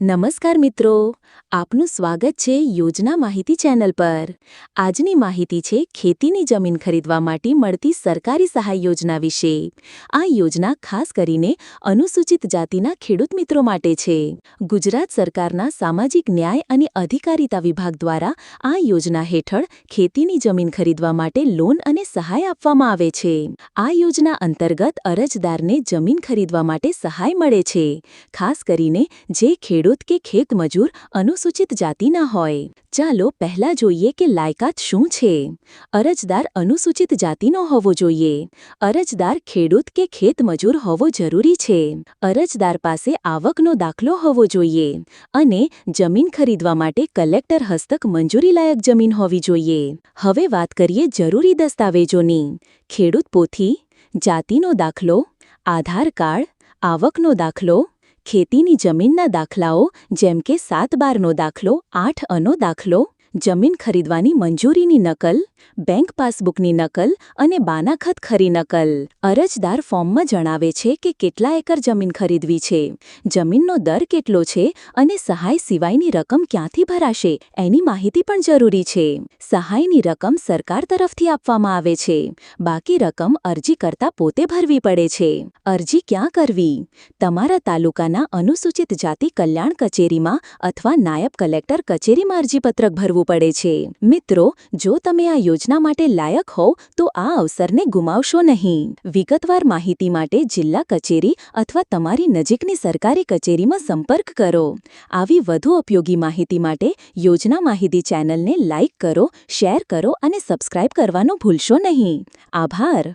નમસ્કાર મિત્રો, આપનું સ્વાગત છે યોજના માહિતી ચેનલ પર. આજની માહિતી છે ખેતીની જમીન ખરીદવા માટે મળતી સરકારી સહાય યોજના વિશે. આ યોજના ખાસ કરીને અનુસૂચિત જાતિના ખેડૂત મિત્રો માટે છે. ગુજરાત સરકારના સામાજિક ન્યાય અને અધિકારિતા વિભાગ દ્વારા આ યોજના હેઠળ ખેતીની જમીન ખરીદવા માટે લોન અને સહાય આપવામાં આવે છે. આ યોજના અંતર્ગત અરજદારને જમીન ખરીદવા માટે સહાય મળે છે. ખાસ કરીને જે ખેડૂત કે ખેત મજૂર અનુસૂચિત જાતિના હોય. ચાલો પહેલા જોઈએ કે લાયકાત શું છે. અરજદાર અનુસૂચિત જાતિનો હોવો જોઈએ. અરજદાર ખેડૂત કે ખેત મજૂર હોવો જરૂરી છે. અરજદાર પાસે આવકનો દાખલો હોવો જોઈએ અને જમીન ખરીદવા માટે કલેક્ટર હસ્તક મંજૂરીલાયક જમીન હોવી જોઈએ. હવે વાત કરીએ જરૂરી દસ્તાવેજોની. ખેડૂત પોથી, જાતિનો દાખલો, આધાર કાર્ડ, આવકનો દાખલો ખેતીની જમીનના દાખલાઓ જેમ કે સાત બારનો દાખલો આઠ અનો દાખલો જમીન ખરીદવાની મંજૂરીની નકલ, બેંક પાસબુકની નકલ અને બાનાખત ખરી નકલ. અરજદાર ફોર્મમાં જણાવે છે કે કેટલા એકર જમીન ખરીદવી છે, જમીનનો દર કેટલો છે અને સહાય સિવાયની રકમ ક્યાંથી ભરાશે, એની માહિતી પણ જરૂરી છે. સહાયની રકમ સરકાર તરફથી આપવામાં આવે છે, બાકી રકમ અરજી કરતા પોતે ભરવી પડે છે. અરજી ક્યાં કરવી? તમારા તાલુકાના અનુસૂચિત જાતિ કલ્યાણ કચેરીમાં અથવા નાયબ કલેક્ટર કચેરીમાં અરજીપત્રક ભરવું પડે છે. મિત્રો, જો તમે આ યોજના માટે લાયક હોવ, તો આ અવસરને ગુમાવશો નહીં. વિગતવાર માહિતી માટે જિલ્લા કચેરી અથવા તમારી નજીકની સરકારી કચેરીમાં સંપર્ક કરો. આવી વધુ ઉપયોગી માહિતી માટે યોજના માહિતી ચેનલને લાઇક કરો, શેર કરો અને સબસ્ક્રાઇબ કરવાનું ભૂલશો નહીં. આભાર.